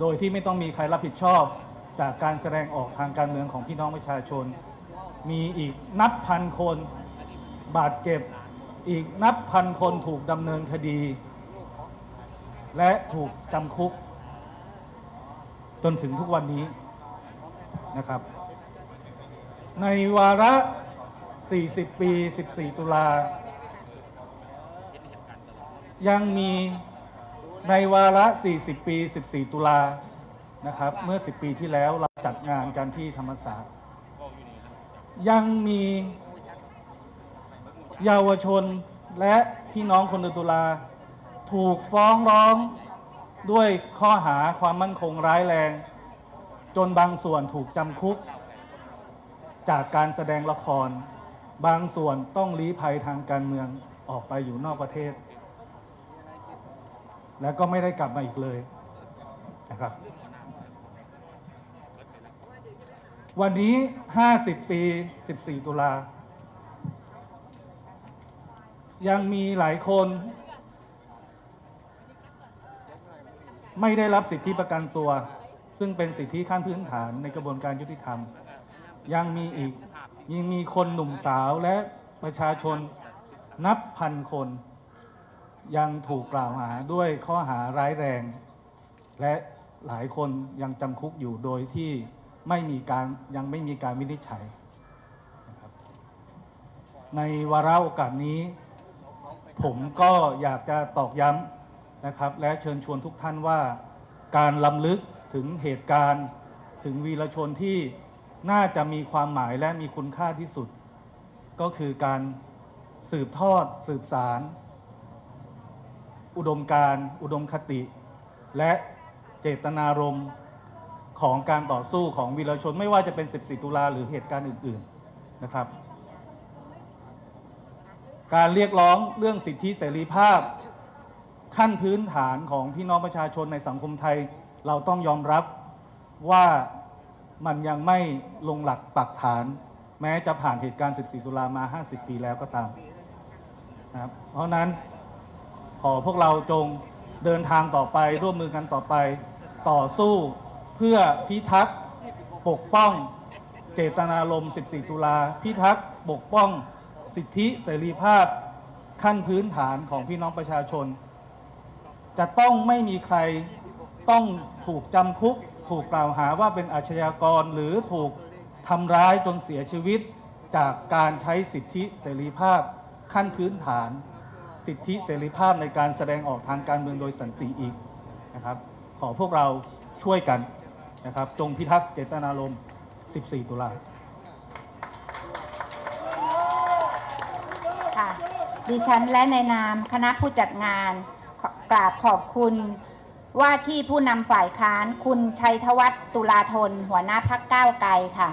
โดยที่ไม่ต้องมีใครรับผิดชอบจากการแสดงออกทางการเมืองของพี่น้องประชาชน มีอีกนับพันคนบาดเจ็บ อีกนับพันคนถูกดำเนินคดี และถูกจำคุก จนถึงทุกวันนี้นะครับ ในวาระ 40 ปี 14 ตุลายังมี ในวาระ 40 ปี 14 ตุลานะครับ เมื่อ 10 ปีที่แล้วเราจัดงานกันที่ธรรมศาสตร์ ยังมีเยาวชนและพี่น้องคนเดือนตุลา ถูกฟ้องร้องด้วยข้อหาความมั่นคงร้ายแรง จนบางส่วนถูกจำคุก จากการแสดงละคร บางส่วนต้องลี้ภัยทางการเมืองออกไปอยู่นอกประเทศ แล้วก็ไม่ได้กลับมาอีกเลยนะครับ วันนี้ 50 ปี 14 ตุลา ยังมีหลายคน ไม่ได้รับสิทธิประกันตัว ซึ่งเป็นสิทธิขั้นพื้นฐานในกระบวนการยุติธรรม ยังมีอีก ยังมีคนหนุ่มสาวและประชาชนนับพันคน ยังถูกกล่าวหาด้วยข้อหาร้ายแรง และหลายคนยังจำคุกอยู่โดยที่ไม่มีการยังไม่มีการวินิจฉัยนะครับในวาระโอกาสนี้ ผมก็อยากจะตอกย้ำนะครับ และเชิญชวนทุกท่านว่าการลำลึกถึงเหตุการณ์ถึงวีรชนที่น่าจะมีความหมายและมีคุณค่าที่สุด ก็คือการสืบทอดสืบสาร อุดมการณ์ อุดมคติ และเจตนารมณ์ของการต่อสู้ของวีรชนไม่ว่าจะเป็น 14 ตุลาหรือเหตุการณ์อื่น ๆนะครับ การเรียกร้องเรื่องสิทธิเสรีภาพ ขั้นพื้นฐานของพี่น้องประชาชนในสังคมไทย เราต้องยอมรับว่ามันยังไม่ลงหลักปักฐาน แม้จะผ่านเหตุการณ์ 14 ตุลามา 50 ปีแล้วก็ตามนะครับเพราะฉะนั้น ขอพวกเราจงเดินทางต่อไปร่วมมือกันต่อไป ต่อสู้เพื่อพิทักษ์ปกป้อง เจตนารมณ์ 14 ตุลา พิทักษ์ปกป้อง สิทธิเสรีภาพขั้นพื้นฐานของพี่น้องประชาชน จะต้องไม่มีใครต้องถูกจำคุก ถูกกล่าวหาว่าเป็นอาชญากรหรือถูกทำร้ายจนเสียชีวิตจากการใช้สิทธิเสรีภาพขั้นพื้นฐาน สิทธิเสรีภาพในการแสดงออกทางการเมืองโดยสันติอีกนะครับ ขอพวกเราช่วยกันนะครับ จงพิทักษ์เจตนารมณ์ 14 ตุลาค่ะดิฉันและในนามคณะผู้จัดงานกราบขอบคุณว่าที่ผู้นำฝ่ายค้านคุณชัยธวัฒน์ตุลาธน หัวหน้าพักก้าวไกลค่ะ